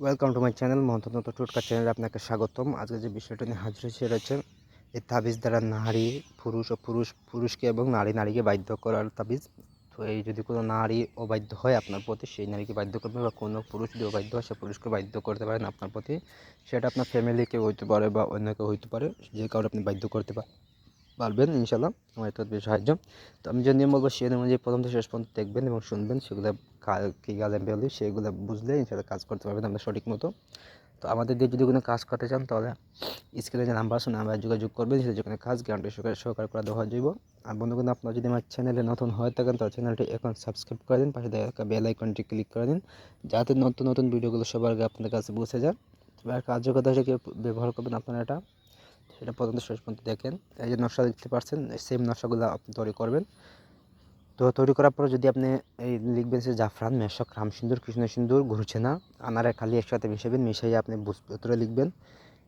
Welcome to my channel Mahanta টোটকা চ্যানেলে আপনাকে স্বাগতম। আজকে যে বিষয়টা নিয়ে হাজির হয়েছে হচ্ছে এই তাবিজ দ্বারা নারী, পুরুষ ও পুরুষ, পুরুষকে এবং নারী নারীকে বাধ্য করার তাবিজ। তো এই যদি কোনো নারী অবাধ্য হয় আপনার প্রতি, সেই নারীকে বাধ্য করবে বা কোনো পুরুষ যদি অবাধ্য হয়, সে পুরুষকে বাধ্য করতে পারেন আপনার প্রতি। সেটা আপনার ফ্যামিলিকে হইতে পারে বা অন্য কেউ হইতে পারে, যে কারণে আপনি বাধ্য করতে পারেন। পারবেন ইনশাল্লাহ আমার এটা বেশ সাহায্য। তো আমি যে নিয়ম বলব সেই অনুযায়ী প্রথম থেকে শেষ পর্যন্ত দেখবেন এবং শুনবেন, সেগুলো কী গালে বেলি, সেগুলো বুঝলে ইনশাল্লাহ কাজ করতে পারবেন আমরা সঠিক মতো। তো আমাদের দিয়ে যদি কোনো কাজ করতে চান, তাহলে স্ক্রিনে যে নাম্বার আছে নাম্বার যোগাযোগ করবেন, সেটা যেখানে কাজ গ্যারান্টি সহকারে সহকারে করে দেওয়া যাইব। আর বন্ধুগণ, আপনার যদি আমার চ্যানেলে নতুন হয়ে থাকেন, তাহলে চ্যানেলটি এখন সাবস্ক্রাইব করে দিন, পাশে দেখা বেল আইকনটি ক্লিক করে দিন, যাতে নতুন নতুন ভিডিওগুলো সবার আগে আপনাদের কাছে পৌঁছে যায়। এবার কার্যকতা হিসেবে ব্যবহার করবেন আপনারা এটা। সেটা পর্যন্ত শেষ পর্যন্ত দেখেন। এই যে নকশা দেখতে পাচ্ছেন সেম নকশাগুলো আপনি তৈরি করবেন। তো তৈরি করার পর যদি আপনি এই লিখবেন যে জাফরান, মেশক রাম সিন্দুর কৃষ্ণ সিন্দুর ঘুরছে না আনারে খালি একসাথে মিশাবেন মিশাইয়ে আপনি বুঝ- ভেতরে লিখবেন।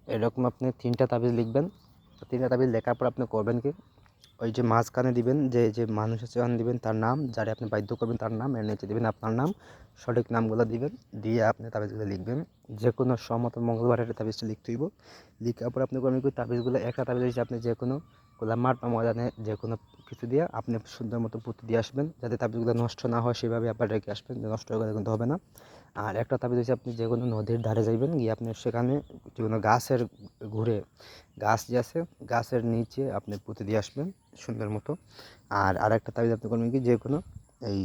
এরকম আপনি তিনটা তাবিজ লিখবেন। তিনটা তাবিজ লেখার পর আপনি করবেন কি? ওই যে মাঝখানে দিবেন, যে যে মানুষ আছে দিবেন তার নাম, যারে আপনি বাধ্য করবেন তার নাম, এর নিচে দিবেন আপনার নাম। সঠিক নামগুলো দিবেন, দিয়ে আপনি তাবিজগুলো লিখবেন। যে কোনো সমত মঙ্গলবারের তাবিজটা লিখতে হইব। লিখার পর আপনি করবেন কি তাবিজগুলো, একটা তাবিজ হচ্ছে আপনি যে কোনো খোলা মাঠ বা ময়দানে যে কোনো কিছু দিয়ে আপনি সুন্দর মতো পুঁতি দিয়ে আসবেন, যাতে তাবিজগুলো নষ্ট না হয়, সেভাবে আপনার রেখে আসবেন নষ্ট হয়ে কিন্তু হবে না। আর একটা তাবিজ হচ্ছে আপনি যে কোনো নদীর ধারে যাইবেন, গিয়ে আপনি সেখানে যে কোনো গাছের ঘুরে গাছ যে আছে, গাছের নিচে আপনি পুঁতে দিয়ে আসবেন সুন্দর মতো। আর আরেকটা তাবিজ আপনি করবেন কি যে কোনো এই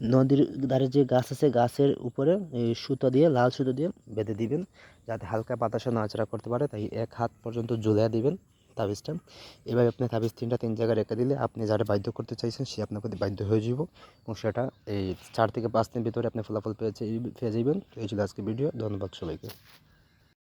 নদীর ধারে যে গাছ আছে, গাছের উপরে সুতো দিয়ে, লাল সুতো দিয়ে বেঁধে দিবেন, যাতে হালকা বাতাসে নাচড়া করতে পারে। তাই এক হাত পর্যন্ত ঝুলিয়ে দিবেন তাবিজটা। এবার আপনি তাবিজ তিনটা তিন জায়গায় রেখে দিলে আপনি যারা বাধ্য করতে চাইছেন, সে আপনার প্রতি বাধ্য হয়ে যাব এবং সেটা এই চার থেকে পাঁচ দিনের ভিতরে আপনি ফলাফল পেয়েছে পেয়ে যাবেন এই ছিল আজকে ভিডিও। ধন্যবাদ সবাইকে।